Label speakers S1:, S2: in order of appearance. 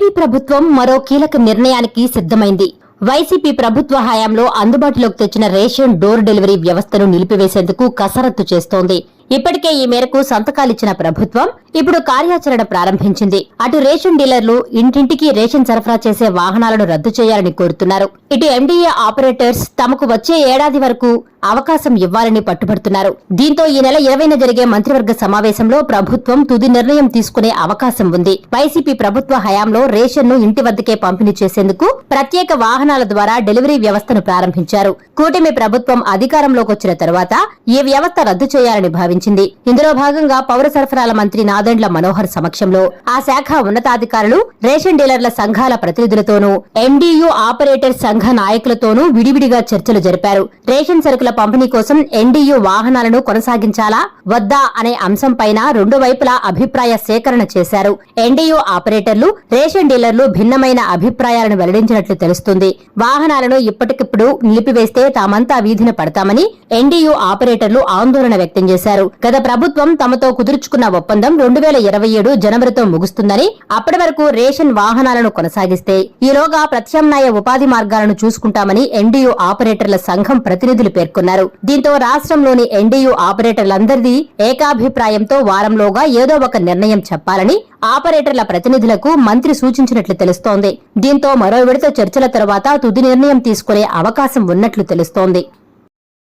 S1: AP ప్రభుత్వం మరో కీలక నిర్ణయానికి సిద్ధమైంది. వైసీపీ ప్రభుత్వ హయాంలో అందుబాటులోకి తెచ్చిన రేషన్ డోర్ డెలివరీ వ్యవస్థను నిలిపివేసేందుకు కసరత్తు చేస్తోంది. ఇప్పటికే ఈ మేరకు సంతకాలిచ్చిన ప్రభుత్వం ఇప్పుడు కార్యాచరణ ప్రారంభించింది. అటు రేషన్ డీలర్లు ఇంటింటికి రేషన్ సరఫరా చేసే వాహనాలను రద్దు చేయాలని కోరుతున్నారు. ఇటు ఎండీఏ ఆపరేటర్స్ తమకు వచ్చే ఏడాది వరకు అవకాశం ఇవ్వాలని పట్టుబడుతున్నారు. దీంతో ఈ నెల ఇరవైన జరిగే మంత్రివర్గ సమావేశంలో ప్రభుత్వం తుది నిర్ణయం తీసుకునే అవకాశం ఉంది. వైసీపీ ప్రభుత్వ హయాంలో రేషన్ను ఇంటి వద్దకే పంపిణీ చేసేందుకు ప్రత్యేక వాహనాల ద్వారా డెలివరీ వ్యవస్థను ప్రారంభించారు. కూటమి ప్రభుత్వం అధికారంలోకి వచ్చిన తరువాత ఈ వ్యవస్థ రద్దు చేయాలని భావించింది ఇందులో భాగంగా పౌర సరఫరాల మంత్రి నాదెండ్ల మనోహర్ సమక్షంలో ఆ శాఖ ఉన్నతాధికారులు రేషన్ డీలర్ల సంఘాల ప్రతినిధులతోనూ ఎండీయూ ఆపరేటర్ సంఘ నాయకులతోనూ విడివిడిగా చర్చలు జరిపారు. రేషన్ సరుకుల పంపిణీ కోసం ఎన్డీయూ వాహనాలను కొనసాగించాలా వద్దా అనే అంశంపైన రెండు వైపులా అభిప్రాయ సేకరణ చేశారు. ఎన్డీయూ ఆపరేటర్లు రేషన్ డీలర్లు భిన్నమైన అభిప్రాయాలను వెల్లడించినట్లు తెలుస్తుంది. వాహనాలను ఇప్పటికిప్పుడు నిలిపివేస్తే తామంతా వీధిన పడతామని ఎన్డీయూ ఆపరేటర్లు ఆందోళన వ్యక్తం చేశారు. గత ప్రభుత్వం తమతో కుదుర్చుకున్న ఒప్పందం రెండు వేల ఇరవై ఏడు జనవరితో ముగుస్తుందని అప్పటి వరకు రేషన్ వాహనాలను కొనసాగిస్తే ఈలోగా ప్రత్యామ్నాయ ఉపాధి మార్గాలను చూసుకుంటామని ఎన్డీయూ ఆపరేటర్ల సంఘం ప్రతినిధులు పేర్కొన్నారు. దీంతో రాష్ట్రంలోని ఎన్డీయూ ఆపరేటర్లందరిది ఏకాభిప్రాయంతో వారంలోగా ఏదో ఒక నిర్ణయం చెప్పాలని ఆపరేటర్ల ప్రతినిధులకు మంత్రి సూచించినట్లు తెలుస్తోంది. దీంతో మరో విడత చర్చల తర్వాత తుది నిర్ణయం తీసుకునే అవకాశం ఉన్నట్లు తెలుస్తోంది.